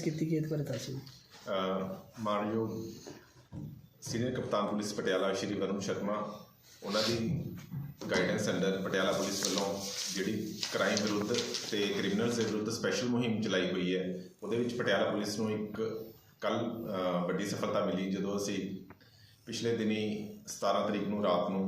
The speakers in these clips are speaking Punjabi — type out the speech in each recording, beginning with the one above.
ਕੀਤੀ ਗਈ ਇਹਦੇ ਬਾਰੇ ਦੱਸੋ ਮਾਨਯੋਗ ਸੀਨੀਅਰ ਕਪਤਾਨ ਪੁਲਿਸ ਪਟਿਆਲਾ ਸ਼੍ਰੀ ਵਰੁਣ ਸ਼ਰਮਾ, ਉਹਨਾਂ ਦੀ ਗਾਈਡੈਂਸ ਅੰਡਰ ਪਟਿਆਲਾ ਪੁਲਿਸ ਵੱਲੋਂ ਜਿਹੜੀ ਕ੍ਰਾਈਮ ਵਿਰੁੱਧ ਤੇ ਕ੍ਰਿਮੀਨਲਸ ਦੇ ਵਿਰੁੱਧ ਸਪੈਸ਼ਲ ਮੁਹਿੰਮ ਚਲਾਈ ਹੋਈ ਹੈ। ਉਹਦੇ ਵਿੱਚ ਪਟਿਆਲਾ ਪੁਲਿਸ ਨੂੰ ਇੱਕ ਕੱਲ ਵੱਡੀ ਸਫਲਤਾ ਮਿਲੀ ਜਦੋਂ ਅਸੀਂ ਪਿਛਲੇ ਦਿਨੀ 17 ਤਰੀਕ ਨੂੰ ਰਾਤ ਨੂੰ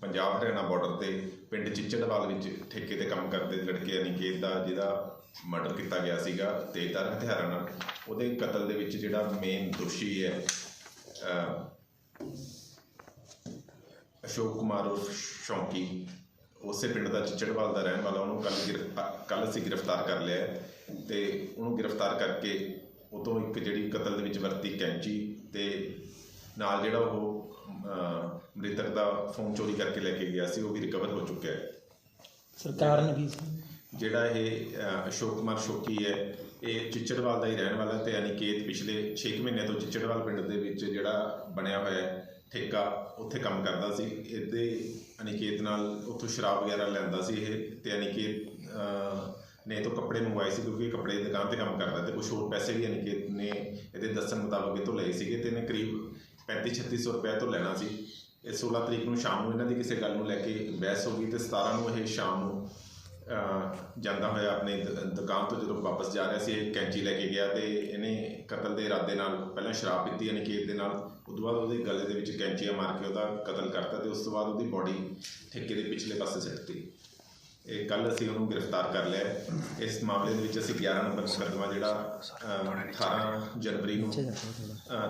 ਪੰਜਾਬ ਹਰਿਆਣਾ ਬਾਰਡਰ ਤੇ ਪਿੰਡ ਚਿੱਚੜਵਾਲ ਵਿੱਚ ਠੇਕੇ ਤੇ ਕੰਮ ਕਰਦੇ ਲੜਕੇ ਅਨਿਕੇਤ ਦਾ ਜਿਹਦਾ ਮਰਡਰ ਕੀਤਾ ਗਿਆ ਸੀਗਾ, ਤੇਜ਼ਧਾਰ ਹਥਿਆਰਾਂ ਨਾਲ। ਉਹਦੇ ਕਤਲ ਦੇ ਵਿੱਚ ਜਿਹੜਾ ਮੇਨ ਦੋਸ਼ੀ ਹੈ ਅਸ਼ੋਕ ਕੁਮਾਰ ਉਰਫ ਸ਼ੌਂਕੀ, ਉਸੇ ਪਿੰਡ ਦਾ ਚਿੱਚੜਵਾਲ ਦਾ ਰਹਿਣ ਵਾਲਾ, ਉਹਨੂੰ ਕੱਲ ਕੱਲ ਅਸੀਂ ਗ੍ਰਿਫਤਾਰ ਕਰ ਲਿਆ ਹੈ ਤੇ ਉਹਨੂੰ ਗ੍ਰਿਫਤਾਰ ਕਰਕੇ ਉਹ ਤੋਂ ਇੱਕ ਜਿਹੜੀ ਕਤਲ ਦੇ ਵਿੱਚ ਵਰਤੀ ਕੈਂਚੀ ਤੇ ਨਾਲ ਜਿਹੜਾ ਉਹ ਮ੍ਰਿਤਕ ਦਾ ਫੋਨ ਚੋਰੀ ਕਰਕੇ ਲੈ ਕੇ ਗਿਆ ਸੀ ਉਹ ਵੀ ਰਿਕਵਰ ਹੋ ਚੁੱਕਿਆ ਹੈ। ਸਰਕਾਰ ਨੇ ਸੀ? ਜਿਹੜਾ ਇਹ ਅਸ਼ੋਕ ਕੁਮਾਰ ਸ਼ੋਕੀ ਹੈ ਇਹ ਚਿੱਚੜਵਾਲ ਦਾ ਹੀ ਰਹਿਣ ਵਾਲਾ ਤੇ ਅਨਿਕੇਤ ਪਿਛਲੇ 6 ਮਹੀਨੇ ਤੋਂ ਚਿੱਚੜਵਾਲ ਪਿੰਡ ਦੇ ਵਿੱਚ ਜਿਹੜਾ ਬਣਿਆ ਹੋਇਆ ਹੈ ਠੇਕਾ ਉੱਥੇ ਕੰਮ ਕਰਦਾ ਸੀ। ਇਹਦੇ ਅਨਿਕੇਤ ਨਾਲ ਉੱਥੋਂ ਸ਼ਰਾਬ ਵਗੈਰਾ ਲੈਂਦਾ ਸੀ ਇਹ ਤੇ ਅਨਿਕੇਤ ਨੇ ਤੋਂ ਕੱਪੜੇ ਮੰਗਵਾਏ ਸੀ ਕਿਉਂਕਿ ਕੱਪੜੇ ਦੀ ਦੁਕਾਨ ਤੇ ਕੰਮ ਕਰਦਾ ਤੇ ਕੁਝ ਹੋਰ ਪੈਸੇ ਵੀ ਅਨਿਕੇਤ ਨੇ ਇਹਦੇ ਦੱਸਣ ਮੁਤਾਬਕ ਇਹ ਤੋਂ ਲਏ ਸੀਗੇ ਤੇ ਇਹਨੇ ਕਰੀਬ 35 3600 ਰੁਪਏ ਤੋਂ ਲੈਣਾ ਸੀ। ਇਹ 16 ਤਰੀਕ ਨੂੰ ਸ਼ਾਮ ਨੂੰ ਇਹਨਾਂ ਦੀ ਕਿਸੇ ਗੱਲ ਨੂੰ ਲੈ ਕੇ ਬਹਿਸ ਹੋ ਗਈ ਤੇ 17 ਨੂੰ ਇਹ ਸ਼ਾਮ ਨੂੰ ਜਾਂਦਾ ਹੋਇਆ ਆਪਣੇ ਦ- ਦੁਕਾਨ ਤੋਂ ਜਦੋਂ ਵਾਪਸ ਜਾ ਰਿਹਾ ਸੀ, ਇਹ ਕੈਂਚੀ ਲੈ ਕੇ ਗਿਆ ਤੇ ਇਹਨੇ ਕਤਲ ਦੇ ਇਰਾਦੇ ਨਾਲ ਪਹਿਲਾਂ ਸ਼ਰਾਬ ਪੀਤੀ ਅਨਿਕੇਤ ਦੇ ਨਾਲ ਉਸ ਤੋਂ ਬਾਅਦ ਉਹਦੇ ਗਲੇ ਦੇ ਵਿੱਚ ਕੈਂਚੀਆਂ ਮਾਰ ਕੇ ਉਹਦਾ ਕਤਲ ਕਰਤਾ ਤੇ ਉਸ ਤੋਂ ਬਾਅਦ ਉਹਦੀ ਬੋਡੀ ਠੇਕੇ ਦੇ ਪਿਛਲੇ ਪਾਸੇ ਸਿੱਟਤੀ ਇਹ ਕੱਲ ਅਸੀਂ ਉਹਨੂੰ ਗ੍ਰਿਫਤਾਰ ਕਰ ਲਿਆ। ਇਸ ਮਾਮਲੇ ਦੇ ਵਿੱਚ ਅਸੀਂ 11 ਨੰਬਰ ਮੁਕੱਦਮਾ ਜਿਹੜਾ ਅਹ, 18 ਜਨਵਰੀ ਨੂੰ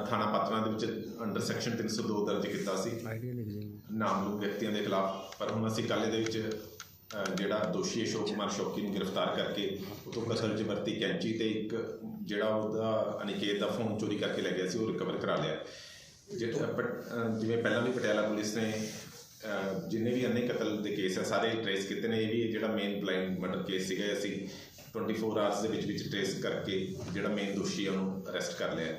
ਥਾਣਾ ਪਾਤਰਾਂ ਦੇ ਵਿੱਚ ਅੰਡਰ ਸੈਕਸ਼ਨ 302 ਦਰਜ ਕੀਤਾ ਸੀ। ਨਾਮਲੂਮ ਵਿਅਕਤੀਆਂ ਦੇ ਖਿਲਾਫ ਪਰ ਹੁਣ ਅਸੀਂ ਕੱਲ੍ਹ ਦੇ ਵਿੱਚ ਜਿਹੜਾ ਦੋਸ਼ੀ ਅਸ਼ੋਕ ਕੁਮਾਰ ਸ਼ੌਕੀ ਨੂੰ ਗ੍ਰਿਫਤਾਰ ਕਰਕੇ ਉਹ ਤੋਂ ਕਤਲ 'ਚ ਵਰਤੀ ਕੈਂਚੀ ਤੇ ਇੱਕ ਜਿਹੜਾ ਉਹਦਾ ਅਨਿਕੇਤ ਦਾ ਫੋਨ ਚੋਰੀ ਕਰਕੇ ਲੈ ਗਿਆ ਸੀ ਉਹ ਰਿਕਵਰ ਕਰਾ ਲਿਆ। ਜਿਵੇਂ ਪਹਿਲਾਂ ਵੀ ਪਟਿਆਲਾ ਪੁਲਿਸ ਨੇ ਜਿੰਨੇ ਵੀ ਅੰਨੇ ਕਤਲ ਦੇ ਕੇਸ ਆ, ਸਾਰੇ ਟ੍ਰੇਸ ਕੀਤੇ ਨੇ। ਇਹ ਵੀ ਜਿਹੜਾ ਮੇਨ ਬਲਾਈਂਡ ਮਰਡਰ ਕੇਸ ਸੀਗਾ ਅਸੀਂ 24 ਆਵਰਸ ਦੇ ਵਿੱਚ ਵਿੱਚ ਟ੍ਰੇਸ ਕਰਕੇ ਜਿਹੜਾ ਮੇਨ ਦੋਸ਼ੀ ਆ, ਉਹਨੂੰ ਅਰੈਸਟ ਕਰ ਲਿਆ।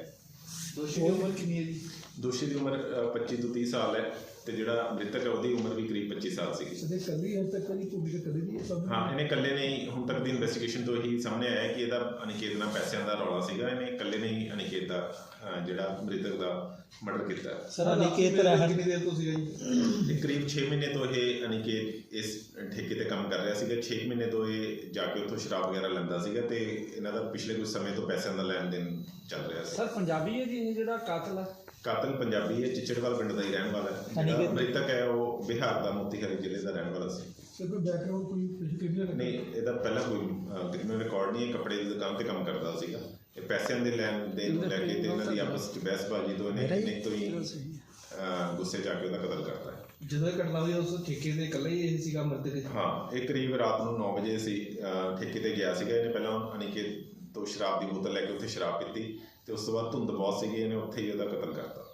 ਦੋਸ਼ੀ ਦੀ ਉਮਰ ਕਿੰਨੀ ਹੈ ਜੀ? ਦੋਸ਼ੀ ਦੀ ਉਮਰ ਅਹ, 25 ਤੋਂ 30 ਸਾਲ ਹੈ ਤੇ ਜਿਹੜਾ ਮ੍ਰਿਤਕ ਹੈ ਉਹਦੀ ਉਮਰ ਵੀ ਕਰੀਬ 25 ਸਾਲ ਸੀਗੀ। ਸਦੇ ਕੱਲੀ ਹਰ ਤੱਕ ਕਦੀ ਭੂਮਿਕਾ ਕਦੇ ਨਹੀਂ ਸਭ ਹਾਂ ਇਹਨੇ ਇਕੱਲੇ ਨੇ ਹੀ ਹੁਣ ਤੱਕ ਦੀ ਇਨਵੈਸਟੀਗੇਸ਼ਨ ਤੋਂ ਹੀ ਸਾਹਮਣੇ ਆਇਆ ਹੈ ਕਿ ਇਹਦਾ ਅਨਿਕੇਤ ਨਾਲ ਪੈਸਿਆਂ ਦਾ ਰੌਲਾ ਸੀਗਾ ਇਹਨੇ ਇਕੱਲੇ ਨੇ ਹੀ ਅਨਿਕੇਤ ਦਾ ਜਿਹੜਾ ਮ੍ਰਿਤਕ ਦਾ ਮਰਡਰ ਕੀਤਾ। ਸਰ ਅਨਿਕੇਤ ਰਹਿਣ ਕਿੰਨੀ ਦੇਰ ਤੋਂ ਸੀਗਾ ਜੀ? ਇਹ ਕਰੀਬ 6 ਮਹੀਨੇ ਤੋਂ ਇਹ ਅਨਿਕੇਤ ਇਸ ਠੇਕੇ ਤੇ ਕੰਮ ਕਰ ਰਿਹਾ ਸੀਗਾ। 6 ਮਹੀਨੇ ਤੋਂ ਇਹ ਜਾ ਕੇ ਉੱਥੋਂ ਸ਼ਰਾਬ ਵਗੈਰਾ ਲੈਂਦਾ ਸੀਗਾ ਤੇ ਇਹਨਾਂ ਦਾ ਪਿਛਲੇ ਕੁਝ ਸਮੇਂ ਤੋਂ ਪੈਸਿਆਂ ਦਾ ਲੈਣ ਦੇਣ ਚੱਲ ਰਿਹਾ ਸੀ। ਸਰ ਪੰਜਾਬੀ ਹੈ ਜੀ ਇਹ ਜਿਹੜਾ ਕਾਤਲ ਕਾਤਲ ਪੰਜਾਬੀ ਹੈ ਚਿਚੜਵਾਲ ਪਿੰਡ ਦਾ ਹੀ ਰਹਿਣ ਵਾਲਾ ਹੈ। ਜਿਹੜਾ ਮ੍ਰਿਤਕ ਹੈ ਉਹ ਬਿਹਾਰ ਦਾ ਮੋਤੀਹਾਰੀ ਜ਼ਿਲ੍ਹੇ ਦਾ ਰਹਿਣ ਵਾਲਾ ਸੀ। ਸਰ ਕੋਈ ਬੈਕਗ੍ਰਾਉਂਡ ਕੋਈ ਕ੍ਰਿਮੀਨਲ ਨਹੀਂ ਇਹਦਾ ਪਹਿਲਾਂ ਕੋਈ ਕ੍ਰਿਮੀਨਲ ਰਿਕਾਰਡ ਨਹੀਂ ਹੈ ਕੱਪੜੇ ਦੀ ਦੁਕਾਨ ਤੇ ਕੰਮ ਕਰਦਾ ਸੀਗਾ। ਇਹ ਪੈਸਿਆਂ ਦੇ ਲੈਣ ਦੇ ਨੂੰ ਲੈ ਕੇ ਤੇ ਇਹਨਾਂ ਦੀ ਆਪਸ ਵਿੱਚ ਬਹਿਸਬਾਜ਼ੀ ਤੋਂ ਇਹਨੇ ਨਹੀਂ ਤੋਂ ਹੀ ਗੁੱਸੇ 'ਚ ਆ ਕੇ ਉਹਦਾ ਕਤਲ ਕਰਤਾ ਹੈ। ਜਦੋਂ ਇਹ ਘਟਨਾ ਹੋਈ ਉਸ ਠੇਕੇ ਤੇ ਇਕੱਲਾ ਹੀ ਇਹ ਸੀਗਾ ਮਰਦੇ ਹਾਂ ਇਹ ਕਰੀਬ ਰਾਤ ਨੂੰ 9 ਵਜੇ ਸੀ ਠੇਕੇ ਤੇ ਗਿਆ ਸੀਗਾ। ਇਹਨੇ ਪਹਿਲਾਂ ਅਨਿਕੇਤ ਤੋਂ ਸ਼ਰਾਬ ਦੀ ਬੋਤਲ ਲੈ ਕੇ ਉੱਥੇ ਸ਼ਰਾਬ ਪੀਤੀ ਤੇ ਉਸ ਤੋਂ ਬਾਅਦ ਧੁੰਦ ਬਹੁਤ ਸੀਗੀ, ਇਹਨੇ ਉੱਥੇ ਹੀ ਉਹਦਾ ਕਤਲ ਕਰਤਾ।